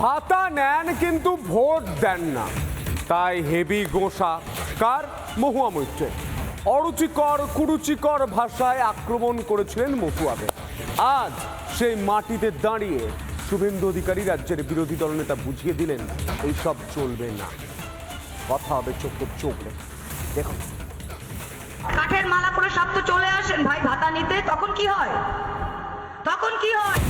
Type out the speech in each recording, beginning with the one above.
ভাতা নেন কিন্তু ভোট দেন না। তাই হেভি গোসা, কার? মহুয়া মৈত্রে অরুচিকর, কুরুচিকর ভাষায় আক্রমণ করেছিলেন মহুয়াকে। আজ সেই মাটিতে দাঁড়িয়ে শুভেন্দু অধিকারী রাজ্যের বিরোধী দলনেতা বুঝিয়ে দিলেন, এইসব চলবে না। কথা হবে চোখে চোখ দেখুন। কাঠের মালা করে সব তো চলে আসেন। ভাই, ভাতা নিতে? তখন কি হয়? তখন কি হয়?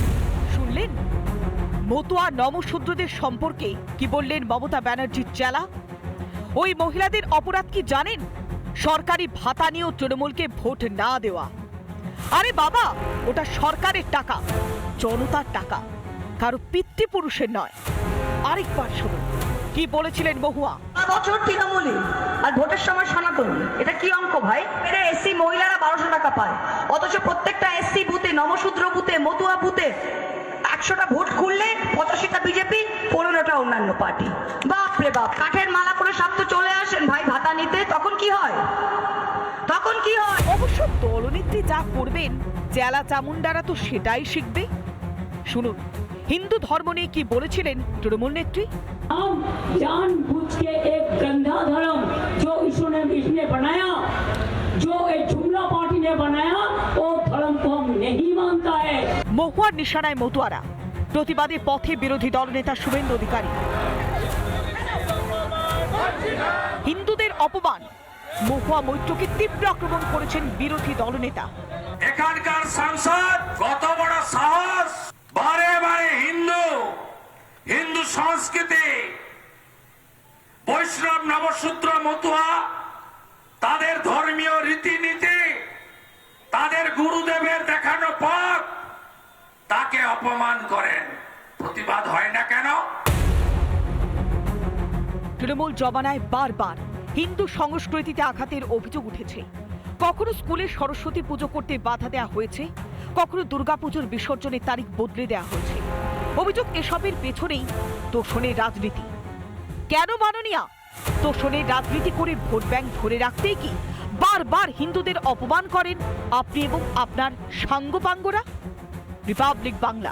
মতুয়া নমশূদ্রদের সম্পর্কে কি বললেন মমতা ব্যানার্জির চেলা? ওই মহিলাদের অপরাধ কি জানেন? সরকারি ভাতা নিয়েও তৃণমূলকে ভোট না দেওয়া। আরে বাবা, ওটা সরকারের টাকা, জনতার টাকা, কারও পিতৃপুরুষের নয়। আরেকবার শুনুন, কি বলেছিলেন বহুয়া বছর তৃণমূলী, আর ভোটের সময় সনাতন। এটা কি অঙ্ক ভাই? এটা এসসি মহিলারা বারোশো টাকা পায়। অথচ প্রত্যেকটা এসসি বুথে, নমশূদ্র বুথে, মতুয়া বুথে একশোটা ভোট খুললে পঁচাশিটা বিজেপি পনেরোটা অন্যান্য পার্টি বাপ রে বাপ কাঠের মালা করে সব তো চলে আসেন ভাই ভাতা নিতে তখন কি হয় তখন কি হয় অবশ্য দলনেত্রী যা করবেন চেলা চামুন্ডারা তো সেটাই শিখবে শুনুন হিন্দু ধর্ম নিয়ে কি বলেছিলেন তৃণমূল নেত্রী हम जानबूझ के एक गंदा धर्म जो ईश्वर ने इसने बनाया মহুয়ার নিশানায় মতুয়ারা। প্রতিবাদে পথে বিরোধী দলনেতা শুভেন্দু অধিকারী। হিন্দুদের অপমান। মহুয়া মৈত্রকে তীব্র আক্রমণ করেছেন বিরোধী দলনেতা এখানকার সাংসদ, কত বড় সাহস! বারে বারে হিন্দু হিন্দু সংস্কৃতি, বৈষ্ণব নবসূত্র মতুয়া, তাদের ধর্মীয় রীতিনীতি, তাদের গুরুদেবের তৃণমূল জমানায় বারবার হিন্দু সংস্কৃতিতে আঘাতের অভিযোগ উঠেছে। কখনো স্কুলে সরস্বতী পুজো করতে বাধা দেওয়া হয়েছে, কখনো দুর্গাপুজোর বিসর্জনের তারিখ বদলে দেওয়া হয়েছে। অভিযোগ এসবের পেছনেই তোষণের রাজনীতি। কেন মাননীয়া? তোষণের রাজনীতি করে ভোট ব্যাংক ধরে রাখতেই কি বারবার হিন্দুদের অপমান করেন আপনি এবং আপনার সাঙ্গপাঙ্গরা? রিপাবলিক বাংলা।